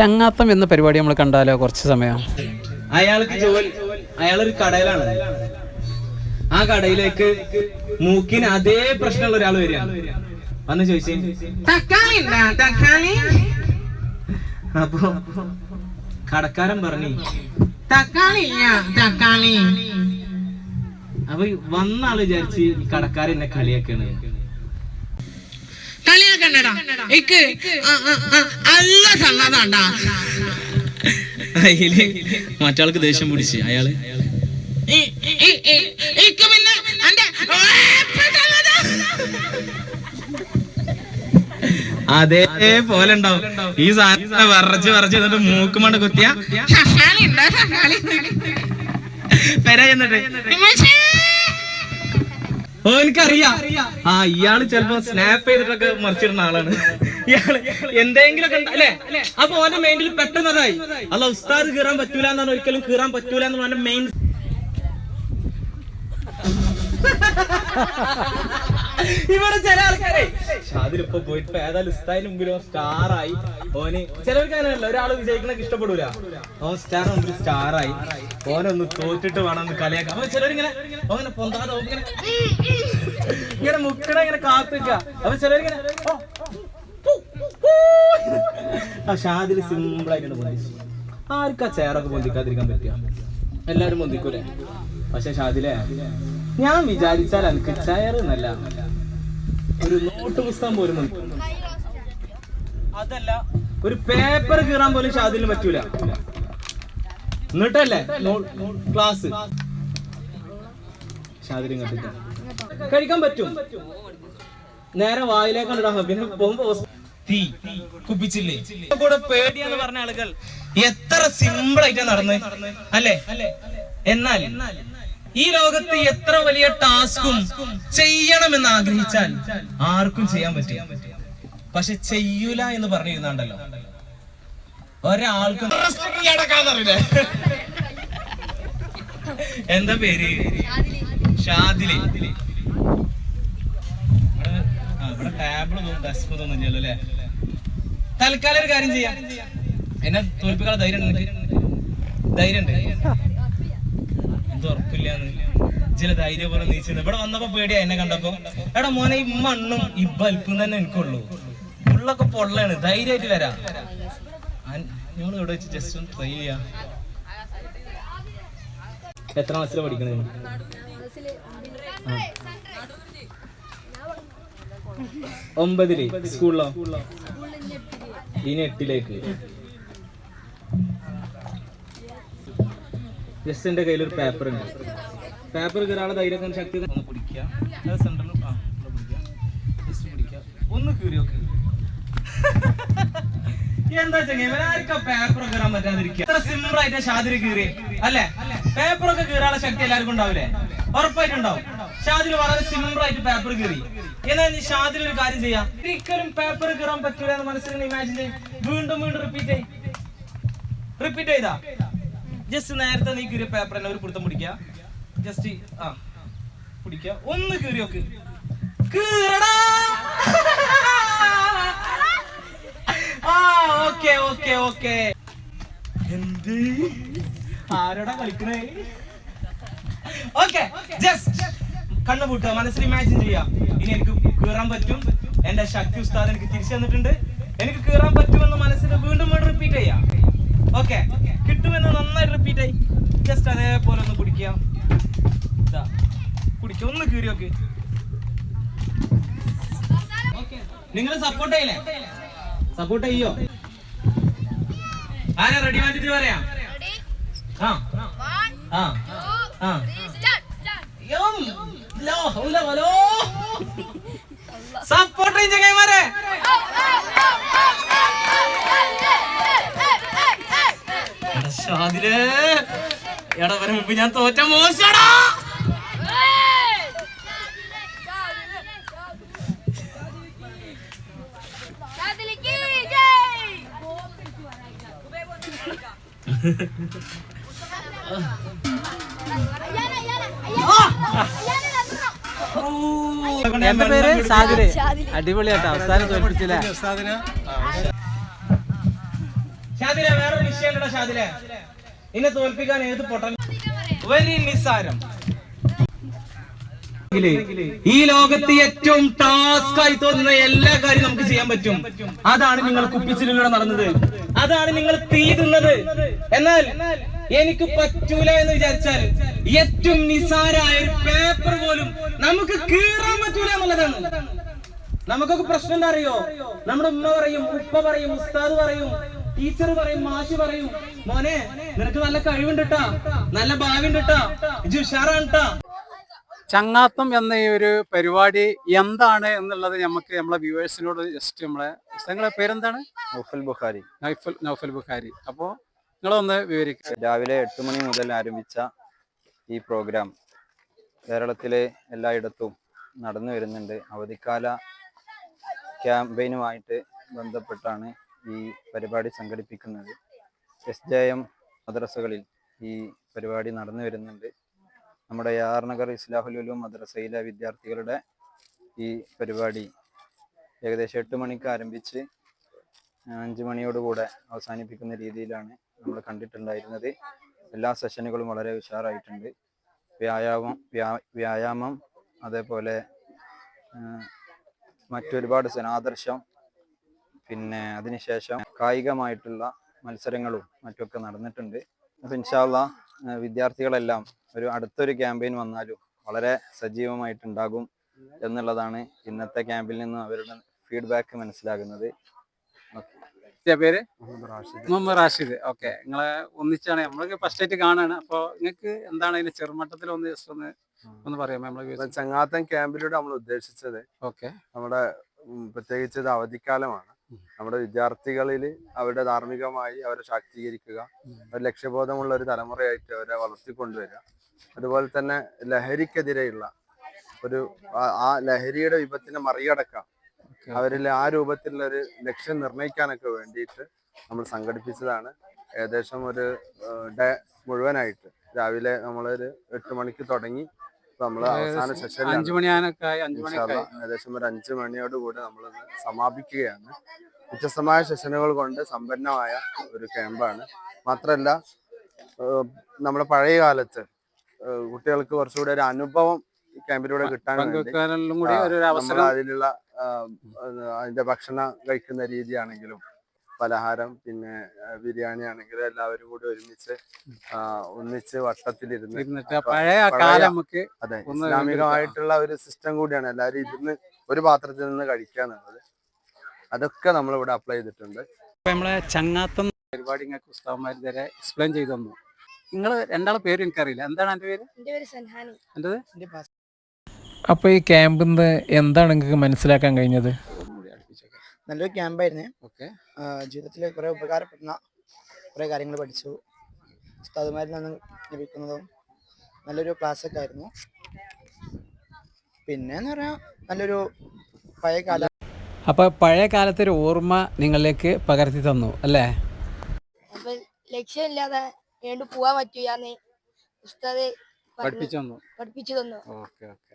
ചങ്ങാത്തം എന്ന പരിപാടി നമ്മൾ കണ്ടാലോ കുറച്ച് സമയം? അയാൾക്ക് ജോലി അയാളൊരു കടയിലാണ്. ആ കടയിലേക്ക് മൂക്കിന് അതേ പ്രശ്നമുള്ള ഒരാൾ വരിക വന്ന് ചോദിച്ചേ അപ്പൊ കടക്കാരൻ പറഞ്ഞു തക്കാളി തക്കാളി. അപ്പൊ വന്നാൾ വിചാരിച്ച് കടക്കാരൻ എന്നെ കളിയാക്കാണ് കളിയാക്കണ്ടടാ. ഇക്ക്. ആ, ആ, അയിൽ മറ്റാൾക്ക് ദേഷ്യം പിടിച്ച്. അയാൾ? ഇക്ക് പിന്നെ അതേപോലെ ഉണ്ടാവും. ഈ സാധനം വറച്ച് വറച്ച് എന്നിട്ട് മൂക്ക് മണ്ട കുത്തിയ പെര ചെന്നിട്ട് എനിക്കറിയാം. ആ ഇയാൾ ചെലപ്പോ സ്നാപ്പ് ചെയ്തിട്ടൊക്കെ മറിച്ചിടുന്ന ആളാണ്. ഇയാൾ എന്തെങ്കിലുമൊക്കെ അല്ലെ? അപ്പൊ ഓന്റെ മൈൻഡിൽ പെട്ടെന്നതായി അല്ല ഉസ്താദ് കീറാൻ പറ്റൂല എന്നാണ് ഒരിക്കലും കീറാൻ പറ്റൂല എന്ന് പറഞ്ഞ മെയിൻ ഇവർ ചില ആൾക്കാരെ പോയിട്ട് ഇപ്പൊ ഏതായാലും ഉസ്താദിന് സ്റ്റാർ ആയി ഓന് ചിലവർക്ക് അങ്ങനെയല്ല ഒരാൾ വിജയിക്കണൊക്കെ ഇഷ്ടപ്പെടൂല. ഓൻ സ്റ്റാർ മുമ്പിൽ സ്റ്റാർ ആയി ഓനൊന്ന് തോറ്റിട്ട് വേണം ഒന്ന് കളിയാക്കാം അപ്പൊ ചിലരിങ്ങനെ ഓങ്ങനെ പൊന്താതെ ഇങ്ങനെ ഇങ്ങനെ മുക്കട ഇങ്ങനെ കാത്തിക്ക അപ്പൊ ചിലരിങ്ങനെ ഓ. ആ ഷാദിൽ സിമ്പിൾ ആയിട്ട് പൊന്തിച്ചു ആർക്കാ ചേറൊക്കെ പൊന്തിക്കാതിരിക്കാൻ പറ്റുക? എല്ലാരും പൊന്തിക്കൂലേ? പക്ഷെ ഷാദിലെ ഞാൻ വിചാരിച്ചാൽ എനിക്ക് ചെയർ എന്നല്ല. ഒരു നോട്ട് പുസ്തകം പോലും അതല്ല. ഒരു പേപ്പർ കീറാൻ പോലും ഷാദിന് പറ്റൂല. എന്നിട്ടല്ലേ? ക്ലാസ് ഷാദിലും കണ്ടിട്ട്. കഴിക്കാൻ പറ്റും. നേരെ വായിലേക്കാണ് പിന്നെ പോകുമ്പോ തീ. കുപ്പിച്ചില്ലേ? കൂടെ പേടിയാന്ന് പറഞ്ഞ ആളുകൾ എത്ര സിമ്പിൾ ആയിട്ടാ നടന്ന്. അല്ലേ? എന്നാൽ ഈ ലോകത്ത് എത്ര വലിയ ടാസ്കും ചെയ്യണമെന്ന് ആഗ്രഹിച്ചാൽ ആർക്കും ചെയ്യാൻ പറ്റും പക്ഷെ ചെയ്യൂല എന്ന് പറഞ്ഞിരുന്നാണ്ടല്ലോ. ഒരാൾക്കും എന്താ പേര്? ഷാദിലി. ഇവിടെ ഡെസ്ക് തോന്നില്ലല്ലോ അല്ലേ? തൽക്കാലം ഒരു കാര്യം ചെയ്യാം. എന്നെ തോൽപ്പിക്കാനുള്ള ധൈര്യം ധൈര്യം ഉണ്ട് എന്ത് ഉറപ്പില്ലാന്ന്. ചില ധൈര്യം പോലെ നീച്ചിരുന്നു ഇവിടെ വന്നപ്പോ പേടിയാ എന്നെ കണ്ടപ്പോ. എടാ മോനെ ഈ മണ്ണും ഈ ബൽപ്പും തന്നെ എനിക്കുള്ളൂ. ഉള്ളൊക്കെ പൊള്ളാണ്. ധൈര്യമായിട്ട് വരാ. ഞങ്ങൾ ഇവിടെ വെച്ച് ജസ്റ്റ് ഒന്ന് ട്രൈ ചെയ്യാം. എത്ര ക്ലാസ്സിലാണ് പഠിക്കണേ. ഒമ്പതിൽ. സ്കൂളിലോ? ഇനി എട്ടിലേക്ക്. ജസ്റ്റ് എന്റെ കയ്യിൽ പേപ്പർ ഉണ്ട്. പേപ്പർ ഒരാളെ ധൈര്യം ശക്തി ഒന്ന് പിടിക്കുക അത് സെന്ററിൽ ആ പിടിക്കുക ജസ്റ്റ് പിടിക്കുക ഒന്ന് കീറി നോക്ക്. എന്താ ആർക്കാ പേപ്പർ കീറാൻ പറ്റാതിരിക്കുക? എത്ര സിമ്പിൾ ആയിട്ട് ഷാദിരി കീറി അല്ലേ? പേപ്പർ ഒക്കെ കീറാനുള്ള ശക്തി എല്ലാവർക്കും ഉണ്ടാവില്ലേ? ഉറപ്പായിട്ടുണ്ടാവും ഷാദിൽ വളരെ സിമ്പിൾ ആയിട്ട് പേപ്പർ കീറി. എന്നാൽ നീ ഷാദിൽ ഒരു കാര്യം ചെയ്യാം? ഒരിക്കലും പേപ്പർ കീറാൻ പറ്റൂല എന്ന് മനസ്സിൽ ഇമാജിൻ ചെയ്യും. വീണ്ടും വീണ്ടും റിപ്പീറ്റ് ചെയ്യും. റിപ്പീറ്റ് ചെയ്താ? ജസ്റ്റ് നേരത്തെ നീ കീറിയ പേപ്പർ തന്നെ ഒരു പിടുത്തം പിടിക്കുക ജസ്റ്റ് ആ പിടിക്കുക ഒന്ന് കീറി നോക്ക്. കീറടാ! ആ ഓക്കെ ഓക്കെ ഓക്കെ എന്ത്? ആരോടാ കളിക്കണേ? ഓക്കെ ജസ്റ്റ് കണ്ണു പൂട്ടുക മനസ്സിൽ ഇമാജിൻ ചെയ്യാം. ഇനി എനിക്ക് കീറാൻ പറ്റും. എന്റെ ശക്തി ഉസ്താദ് എനിക്ക് തിരിച്ചു തന്നിട്ടുണ്ട്. എനിക്ക് കീറാൻ പറ്റുമെന്ന് മനസ്സിൽ വീണ്ടും വീണ്ടും റിപ്പീറ്റ് ചെയ്യാം. ഓക്കെ കിട്ടുമെന്ന് നന്നായിട്ട് ജസ്റ്റ് അതേപോലെ ഒന്ന് കുടിക്കാം ഇതാ കുടിക്കുക ഒന്ന് കീറി നോക്ക് നിങ്ങൾ സപ്പോർട്ട് ചെയ്യില്ലേ സപ്പോർട്ട് ചെയ്യോ ആരാ റെഡി വേണ്ടിട്ട് പറയാം ആ ആ ആ സപ്പോർട്ട് ചെയ്യ ചങ്ങായിമാരെ എടാ ഷാദിലേ എടാ വരെ മുമ്പ് ഞാൻ തോറ്റ മോശടാ. എന്റെ പേര് സാദിൽ. അടിപൊളിയാട്ടോ അവസാനം തോൽപ്പിടിച്ചില്ലേ വേറൊരു വിഷയം വിഷയമുണ്ടോ ഷാദിലെ ഇന്നെ തോൽപ്പിക്കാൻ ഏത് പൊട്ടൻ വെരി നിസ്സാരം. ഈ ലോകത്ത് ഏറ്റവും ടാസ്ക് ആയി തോന്നുന്ന എല്ലാ കാര്യം നമുക്ക് ചെയ്യാൻ പറ്റും. അതാണ് നിങ്ങൾ കുപ്പിച്ചിലൂടെ നടന്നത്. അതാണ് നിങ്ങൾ തീ എന്നാൽ എനിക്ക് പറ്റൂല എന്ന് വിചാരിച്ചാൽ ഏറ്റവും നിസാരായ ഒരു പേപ്പർ പോലും നമുക്ക് കീറാൻ പറ്റൂല എന്നുള്ളതാണ്. നമുക്കൊക്കെ പ്രശ്നം എന്താ അറിയോ? നമ്മുടെ ഉമ്മ പറയും ഉപ്പ പറയും ഉസ്താദ് പറയും ടീച്ചർ പറയും മാഷി പറയും മോനെ നിനക്ക് നല്ല കഴിവുണ്ട് ട്ടാ നല്ല ഭാവി ഉണ്ട് ട്ടാ ഇജ്ജ് ഉഷാറാണ് ട്ടാ ചങ്ങാത്തം എന്ന ഈ ഒരു പരിപാടി എന്താണ് എന്നുള്ളത് നമുക്ക് നമ്മളെ വ്യൂവേഴ്സിനോട് ജസ്റ്റ് നമ്മളെ നിങ്ങളെ പേരെന്താണ്? നൗഫൽ ബുഖാരി. നൗഫൽ നൗഫൽ ബുഖാരി. അപ്പോൾ നിങ്ങളൊന്ന് വിവരിക്കുക രാവിലെ എട്ട് മണി മുതൽ ആരംഭിച്ച ഈ പ്രോഗ്രാം കേരളത്തിലെ എല്ലായിടത്തും നടന്നു വരുന്നുണ്ട്. അവധിക്കാല ക്യാമ്പയിനുമായിട്ട് ബന്ധപ്പെട്ടാണ് ഈ പരിപാടി സംഘടിപ്പിക്കുന്നത് എസ് ജെ എം മദ്രസകളിൽ ഈ പരിപാടി നടന്നു വരുന്നുണ്ട്. നമ്മുടെ യാർ നഗർ ഇസ്ലാഹുലുലു മദ്രസയിലെ വിദ്യാർത്ഥികളുടെ ഈ പരിപാടി ഏകദേശം എട്ട് മണിക്ക് ആരംഭിച്ച് അഞ്ച് മണിയോടുകൂടെ അവസാനിപ്പിക്കുന്ന രീതിയിലാണ് നമ്മൾ കണ്ടിട്ടുണ്ടായിരുന്നത്. എല്ലാ സെഷനുകളും വളരെ ഉഷാറായിട്ടുണ്ട്. വ്യായാമം വ്യായാമം അതേപോലെ മറ്റൊരുപാട് ആദർശം പിന്നെ അതിനുശേഷം കായികമായിട്ടുള്ള മത്സരങ്ങളും മറ്റുമൊക്കെ നടന്നിട്ടുണ്ട്. അപ്പം ഇൻഷാല്ല വിദ്യാർത്ഥികളെല്ലാം ഒരു അടുത്തൊരു ക്യാമ്പയിൻ വന്നാലും വളരെ സജീവമായിട്ടുണ്ടാകും എന്നുള്ളതാണ് ഇന്നത്തെ ക്യാമ്പിൽ നിന്നും അവരുടെ ഫീഡ്ബാക്ക് മനസ്സിലാകുന്നത്. പേര്? മുഹമ്മദ് റാഷിദ്. ഓക്കെ. നിങ്ങളെ ഒന്നിച്ചാണ്. നമ്മളൊക്കെ ഫസ്റ്റ് ആയിട്ട് കാണാണ്. അപ്പോൾ നിങ്ങൾക്ക് എന്താണ് അതിന്റെ ചെറുമട്ടത്തിൽ ഒന്ന് ജസ്റ്റ് ഒന്ന് ഒന്ന് പറയാമോ? ഇപ്പൊ നമ്മളെ ചങ്ങാത്തം ക്യാമ്പിലൂടെ നമ്മൾ ഉദ്ദേശിച്ചത് ഓക്കെ. നമ്മുടെ പ്രത്യേകിച്ച് അവധിക്കാലമാണ്. നമ്മുടെ വിദ്യാർത്ഥികളിൽ അവരുടെ ധാർമ്മികമായി അവരെ ശാക്തീകരിക്കുക ഒരു ലക്ഷ്യബോധമുള്ള ഒരു തലമുറയായിട്ട് അവരെ വളർത്തിക്കൊണ്ടുവരിക. അതുപോലെ തന്നെ ലഹരിക്കെതിരെയുള്ള ഒരു ആ- ലഹരിയുടെ വിപത്തിനെ മറികടക്കാം അവരിൽ ആ രൂപത്തിലുള്ള ഒരു ലക്ഷ്യം നിർണയിക്കാനൊക്കെ വേണ്ടിയിട്ട് നമ്മൾ സംഘടിപ്പിച്ചതാണ്. ഏകദേശം ഒരു ഡേ മുഴുവനായിട്ട്. രാവിലെ നമ്മളൊരു എട്ട് മണിക്ക് തുടങ്ങി നമ്മൾ അവസാന സെഷൻ അഞ്ചു അഞ്ചു ഏകദേശം ഒരു അഞ്ചു മണിയോട് കൂടി നമ്മൾ സമാപിക്കുകയാണ്. വ്യത്യസ്തമായ സെഷനുകൾ കൊണ്ട് സമ്പന്നമായ ഒരു ക്യാമ്പാണ് മാത്രമല്ല നമ്മുടെ പഴയ കാലത്ത് കുട്ടികൾക്ക് കുറച്ചുകൂടി ഒരു അനുഭവം ഈ ക്യാമ്പിലൂടെ കിട്ടാൻ വേണ്ടി നമ്മൾ അതിലുള്ള അതിന്റെ ഭക്ഷണം കഴിക്കുന്ന രീതിയാണെങ്കിലും പലഹാരം പിന്നെ ബിരിയാണി ആണെങ്കിലും എല്ലാവരും കൂടി ഒരുമിച്ച് ഒന്നിച്ച് വട്ടത്തിലിരുന്ന്. പഴയ ആ കാലം നമുക്ക് അതെ ഇസ്ലാമികമായിട്ടുള്ള ഒരു സിസ്റ്റം കൂടിയാണ്. എല്ലാവരും ഇരുന്ന് ഒരു പാത്രത്തിൽ നിന്ന് കഴിക്കുക എന്നുള്ളത്. അതൊക്കെ നമ്മൾ ഇവിടെ അപ്ലൈ ചെയ്തിട്ടുണ്ട്. നമ്മളെ ചങ്ങാത്തം പരിപാടി നിങ്ങൾക്ക് ഉസ്താവന്മാർ ഇതുവരെ എക്സ്പ്ലെയിൻ ചെയ്തു തന്നു. നിങ്ങൾ രണ്ടാളെ പേര് എനിക്കറിയില്ല. എന്താണ് എന്റെ പേര്? എന്റെ പേര് സൻഹാനി. എന്റെത് അപ്പോൾ ഈ ക്യാമ്പിൽ നിന്ന് എന്താണ് നിങ്ങൾക്ക് മനസ്സിലാക്കാൻ കഴിഞ്ഞത്? നല്ലൊരു ക്യാമ്പായിരുന്നു. ഓക്കെ. ജീവിതത്തിൽ കുറേ ഉപകാരപ്പെടുന്ന കുറേ കാര്യങ്ങൾ പഠിച്ചു. ഉസ്താദുമാരിൽ നിന്ന് ലഭിക്കുന്നതും നല്ലൊരു ക്ലാസ്സൊക്കെ ആയിരുന്നു. പിന്നെ എന്ന് പറയാ നല്ലൊരു പഴയ കാല അപ്പോൾ പഴയ കാലത്തെ ഒരു ഓർമ്മ നിങ്ങളിലേക്ക് പകർത്തി തന്നു അല്ലേ? അപ്പൊ ലക്ഷ്യമില്ലാതെ വീണ്ടും പോവാൻ പറ്റൂ ഉസ്താദ് പഠിപ്പിച്ചു തന്നു. പഠിപ്പിച്ചു തന്നു. Okay okay.